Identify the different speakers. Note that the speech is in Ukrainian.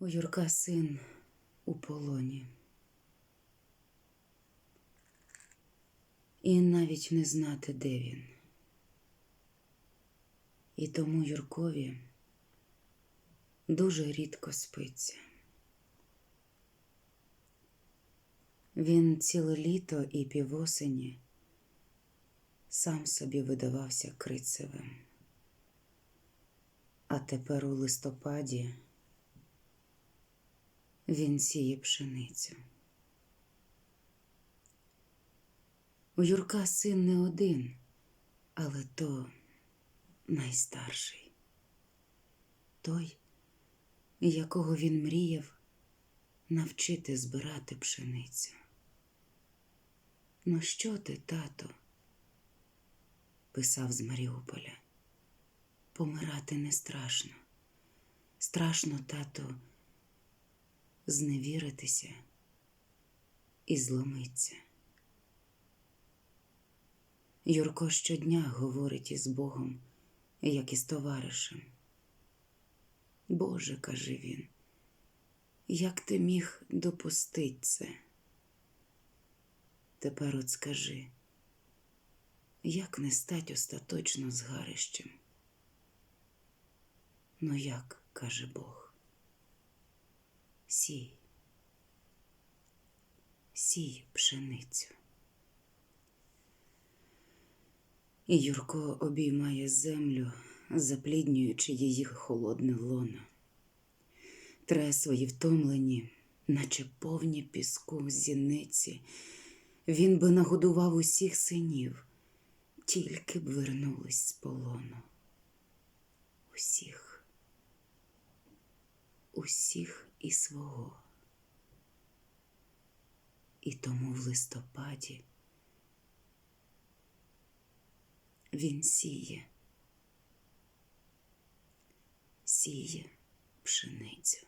Speaker 1: У Юрка син у полоні. І навіть не знати, де він. І тому Юркові дуже рідко спиться. Він ціле літо і півосені сам собі видавався крицевим. А тепер у листопаді він сіє пшеницю. У Юрка син не один, але то найстарший, той, якого він мріяв навчити збирати пшеницю. Ну що ти, тато? писав з Маріуполя. Помирати не страшно. Страшно, тато, зневіритися і зломиться. Юрко щодня говорить із Богом, як із товаришем. Боже, каже він, як ти міг допустить це? Тепер от скажи, як не стать остаточно згарищем? Ну як, каже Бог, сій, сій пшеницю. І Юрко обіймає землю, запліднюючи її холодне лоно. Тре свої втомлені, наче повні піску зіниці. Він би нагодував усіх синів, тільки б вернулись з полону. Усіх, усіх і свого. І тому в листопаді він сіє, сіє пшеницю.